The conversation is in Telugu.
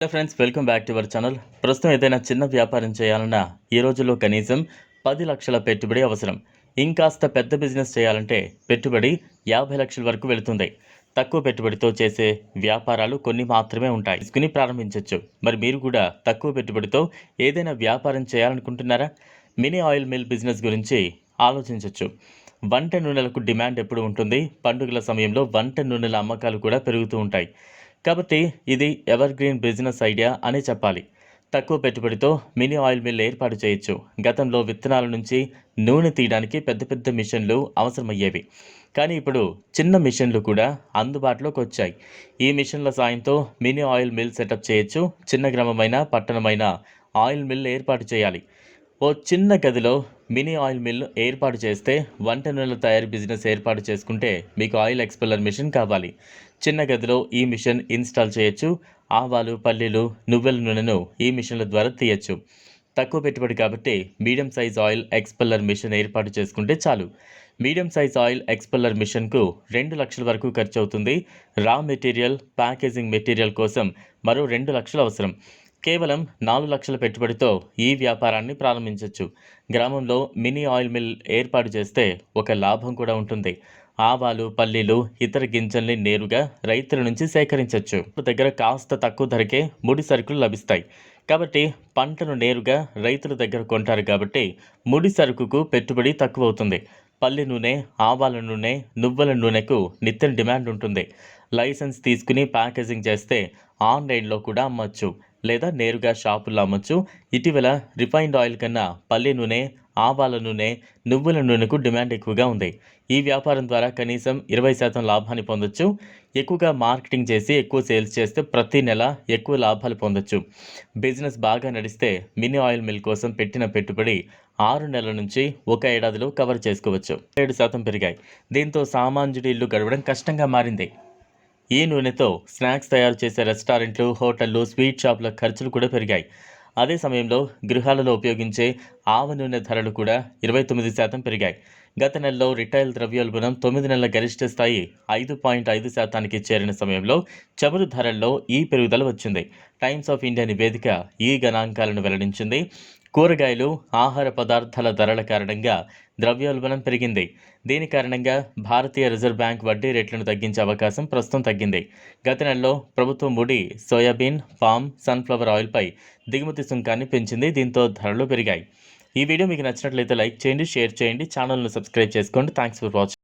Hello friends welcome back to our channel ప్రస్తుతం ఏదైనా చిన్న వ్యాపారం చేయాలన్నా ఈ రోజుల్లో కనీసం పది లక్షల పెట్టుబడి అవసరం. ఇంకాస్త పెద్ద బిజినెస్ చేయాలంటే పెట్టుబడి యాభై లక్షల వరకు వెళుతుంది. తక్కువ పెట్టుబడితో చేసే వ్యాపారాలు కొన్ని మాత్రమే ఉంటాయి. తీసుకుని ప్రారంభించవచ్చు మరి మీరు కూడా తక్కువ పెట్టుబడితో ఏదైనా వ్యాపారం చేయాలనుకుంటున్నారా? మినీ ఆయిల్ మిల్ బిజినెస్ గురించి ఆలోచించవచ్చు వంట నూనెలకు డిమాండ్ ఎప్పుడు ఉంటుంది? పండుగల సమయంలో వంట నూనెల అమ్మకాలు కూడా పెరుగుతూ ఉంటాయి. కాబట్టి ఇది ఎవర్ గ్రీన్ బిజినెస్ ఐడియా అనే చెప్పాలి. తక్కువ పెట్టుబడితో మినీ ఆయిల్ మిల్ ఏర్పాటు చేయొచ్చు. గతంలో విత్తనాల నుంచి నూనె తీయడానికి పెద్ద పెద్ద మిషన్లు అవసరమయ్యేవి. కానీ ఇప్పుడు చిన్న మిషన్లు కూడా అందుబాటులోకి వచ్చాయి. ఈ మిషన్ల సాయంతో మినీ ఆయిల్ మిల్ సెటప్ చేయొచ్చు. చిన్న గ్రామమైన పట్టణమైన ఆయిల్ మిల్ ఏర్పాటు చేయాలి. ఓ చిన్న గదిలో మినీ ఆయిల్ మిల్ ఏర్పాటు చేస్తే వంట నూనెల తయారీ బిజినెస్ ఏర్పాటు చేసుకుంటే మీకు ఆయిల్ ఎక్స్పెల్లర్ మిషన్ కావాలి. చిన్న గదిలో ఈ మిషన్ ఇన్స్టాల్ చేయొచ్చు. ఆవాలు పల్లీలు నువ్వుల నూనెను ఈ మిషన్ల ద్వారా తీయచ్చు. తక్కువ పెట్టుబడి కాబట్టి medium size oil expeller machine ఏర్పాటు చేసుకుంటే చాలు. మీడియం సైజ్ ఆయిల్ ఎక్స్పెల్లర్ మిషన్కు రెండు లక్షల వరకు ఖర్చు అవుతుంది. రా మెటీరియల్ ప్యాకేజింగ్ మెటీరియల్ కోసం మరో రెండు లక్షలు అవసరం. కేవలం నాలుగు లక్షల పెట్టుబడితో ఈ వ్యాపారాన్ని ప్రారంభించవచ్చు గ్రామంలో మినీ ఆయిల్ మిల్ ఏర్పాటు చేస్తే ఒక లాభం కూడా ఉంటుంది. ఆవాలు పల్లీలు ఇతర గింజల్ని నేరుగా రైతుల నుంచి సేకరించవచ్చు దగ్గర కాస్త తక్కువ ధరకే ముడి సరుకులు లభిస్తాయి. కాబట్టి పంటను నేరుగా రైతుల దగ్గర కొంటారు కాబట్టి ముడి సరుకుకు పెట్టుబడి తక్కువ అవుతుంది పల్లి నూనె ఆవాల నూనె నువ్వుల నూనెకు నిత్యం డిమాండ్ ఉంటుంది. లైసెన్స్ తీసుకుని ప్యాకేజింగ్ చేస్తే ఆన్లైన్లో కూడా అమ్మచ్చు. లేదా నేరుగా షాపుల్లో అమ్మచ్చు. ఇటీవల రిఫైన్డ్ ఆయిల్ కన్నా పల్లి నూనె ఆవాల నూనె నువ్వుల నూనెకు డిమాండ్ ఎక్కువగా ఉంది. ఈ వ్యాపారం ద్వారా కనీసం ఇరవై శాతం లాభాన్ని పొందొచ్చు. ఎక్కువగా మార్కెటింగ్ చేసి ఎక్కువ సేల్స్ చేస్తే ప్రతి నెల ఎక్కువ లాభాలు పొందొచ్చు. బిజినెస్ బాగా నడిస్తే మినీ ఆయిల్ మిల్ కోసం పెట్టిన పెట్టుబడి ఆరు నెలల నుంచి ఒక ఏడాదిలో కవర్ చేసుకోవచ్చు. ఏడు శాతం పెరిగాయి. దీంతో సామాన్యుడి ఇల్లు గడవడం కష్టంగా మారింది. ఈ నూనెతో స్నాక్స్ తయారు చేసే రెస్టారెంట్లు హోటళ్ళు స్వీట్ షాపుల ఖర్చులు కూడా పెరిగాయి. అదే సమయంలో గృహాలలో ఉపయోగించే ఆవ నూనె ధరలు కూడా ఇరవై తొమ్మిది శాతం పెరిగాయి. గత నెలలో రిటైల్ ద్రవ్యోల్బణం తొమ్మిది నెలల గరిష్ట స్థాయి ఐదు పాయింట్ ఐదు శాతానికి చేరిన సమయంలో చమురు ధరల్లో ఈ పెరుగుదల వచ్చింది. టైమ్స్ ఆఫ్ ఇండియా నివేదిక ఈ గణాంకాలను వెల్లడించింది. కూరగాయలు ఆహార పదార్థాల ధరల కారణంగా ద్రవ్యోల్బణం పెరిగింది. దీని కారణంగా భారతీయ రిజర్వ్ బ్యాంక్ వడ్డీ రేట్లను తగ్గించే అవకాశం ప్రస్తుతం తగ్గింది. గత నెలలో ప్రభుత్వం ముడి సోయాబీన్ పామ్ సన్ఫ్లవర్ ఆయిల్పై దిగుమతి సుంకాన్ని పెంచింది. దీంతో ధరలు పెరిగాయి. ఈ వీడియో మీకు నచ్చినట్లయితే లైక్ చేయండి షేర్ చేయండి ఛానల్ను సబ్స్క్రైబ్ చేసుకోండి. Thanks for watching.